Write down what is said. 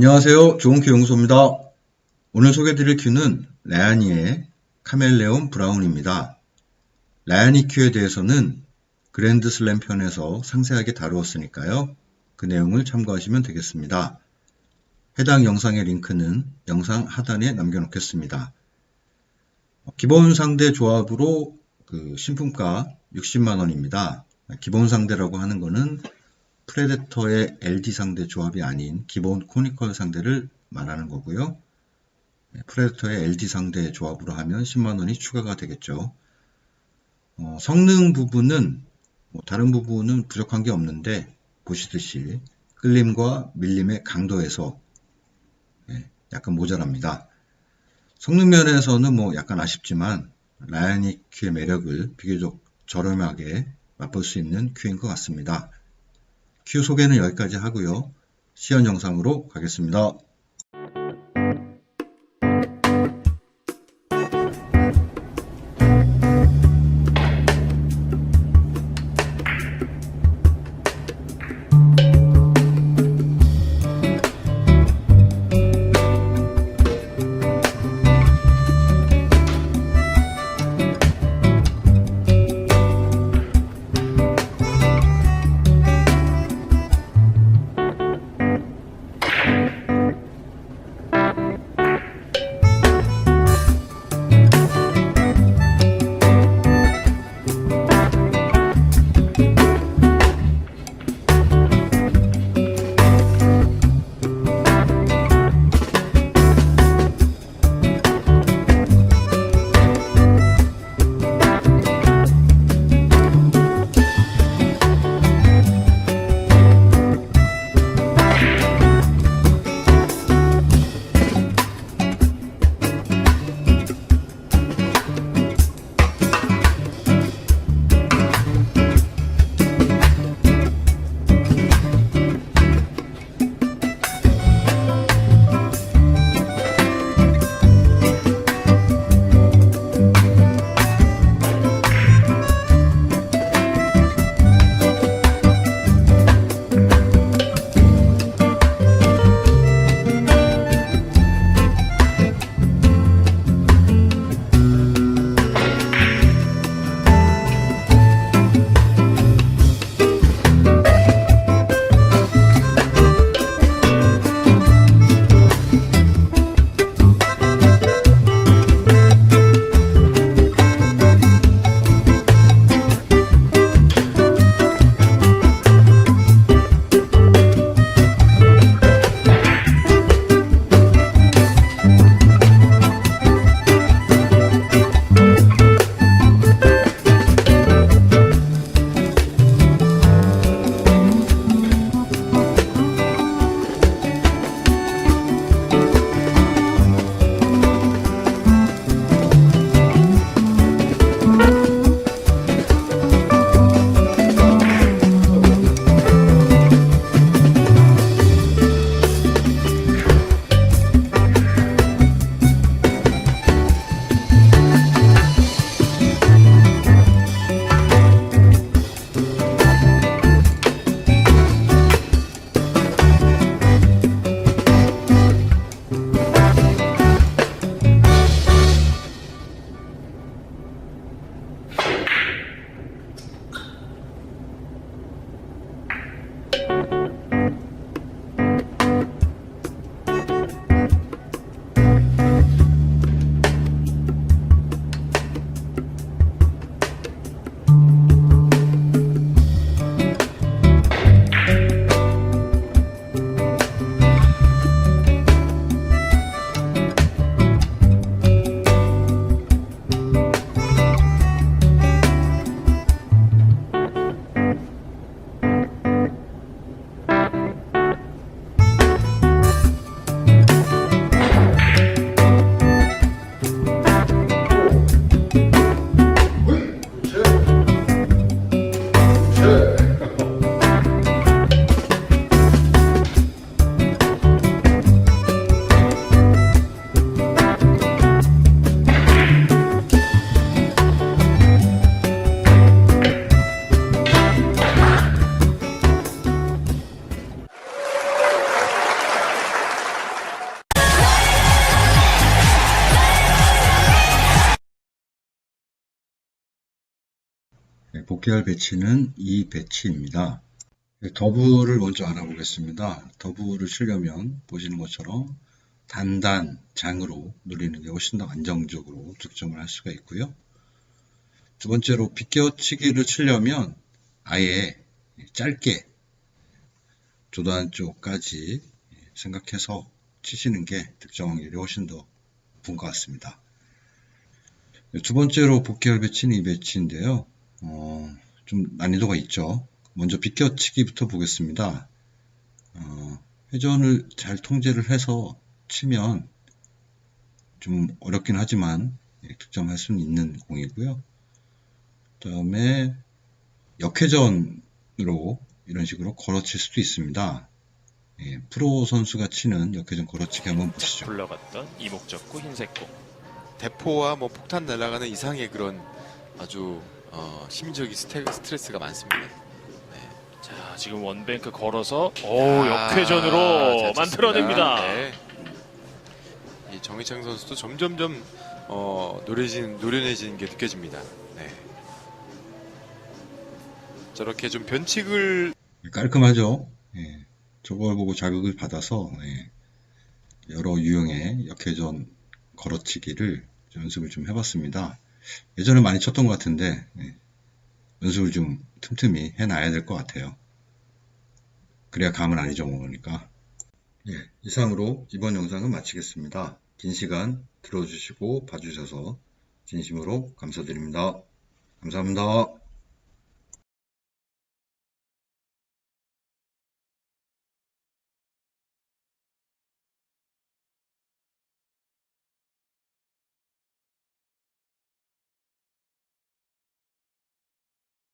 안녕하세요. 좋은큐 연구소입니다. 오늘 소개해드릴 큐는 라야니의 카멜레온 브라운입니다. 라야니 큐에 대해서는 그랜드 슬램 편에서 상세하게 다루었으니까요. 그 내용을 참고하시면 되겠습니다. 해당 영상의 링크는 영상 하단에 남겨놓겠습니다. 기본 상대 조합으로 그 신품가 60만원입니다. 기본 상대라고 하는 거는 프레데터의 LD 상대 조합이 아닌 기본 코니컬 상대를 말하는 거고요. 네, 프레데터의 LD 상대 조합으로 하면 10만원이 추가가 되겠죠. 어, 성능 부분은 뭐 다른 부분은 부족한 게 없는데 보시듯이 끌림과 밀림의 강도에서 네, 약간 모자랍니다. 성능 면에서는 뭐 약간 아쉽지만 라야니 큐의 매력을 비교적 저렴하게 맛볼 수 있는 큐인 것 같습니다. 큐 소개는 여기까지 하고요. 시연 영상으로 가겠습니다. 복귀할 배치는 이 배치입니다. 더블을 먼저 알아보겠습니다. 더블을 치려면 보시는 것처럼 단단 장으로 누리는 게 훨씬 더 안정적으로 득점을 할 수가 있고요. 두 번째로 비껴치기를 치려면 아예 짧게 조단 쪽까지 생각해서 치시는 게 득점 확률이 훨씬 더 높은 것 같습니다. 두 번째로 복귀할 배치는 이 배치인데요. 어, 좀 난이도가 있죠. 먼저 비껴치기부터 보겠습니다. 어, 회전을 잘 통제를 해서 치면 좀 어렵긴 하지만 예, 득점할 수는 있는 공이고요. 그 다음에 역회전으로 이런 식으로 걸어칠 수도 있습니다. 예, 프로 선수가 치는 역회전 걸어치기 한번 보시죠. 굴러갔던 이목적구 흰색 공 대포와 뭐 폭탄 날아가는 이상의 그런 아주 어, 심리적인 스테, 스트레스가 많습니다. 자 지금 원뱅크 걸어서 오 아, 역회전으로 잘 쳤습니다. 만들어냅니다 네. 이 정희창 선수도 점점점 어, 노래진 노련해지는 게 느껴집니다. 네. 저렇게 좀 변칙을 깔끔하죠. 예, 저걸 보고 자극을 받아서 예, 여러 유형의 역회전 걸어치기를 좀 연습을 좀 해봤습니다. 예전에 많이 쳤던 것 같은데 예, 연습을 좀 틈틈이 해놔야 될 것 같아요. 그래야 감을 안 잊어먹으니까. 예, 이상으로 이번 영상은 마치겠습니다. 긴 시간 들어주시고 봐주셔서 진심으로 감사드립니다. 감사합니다.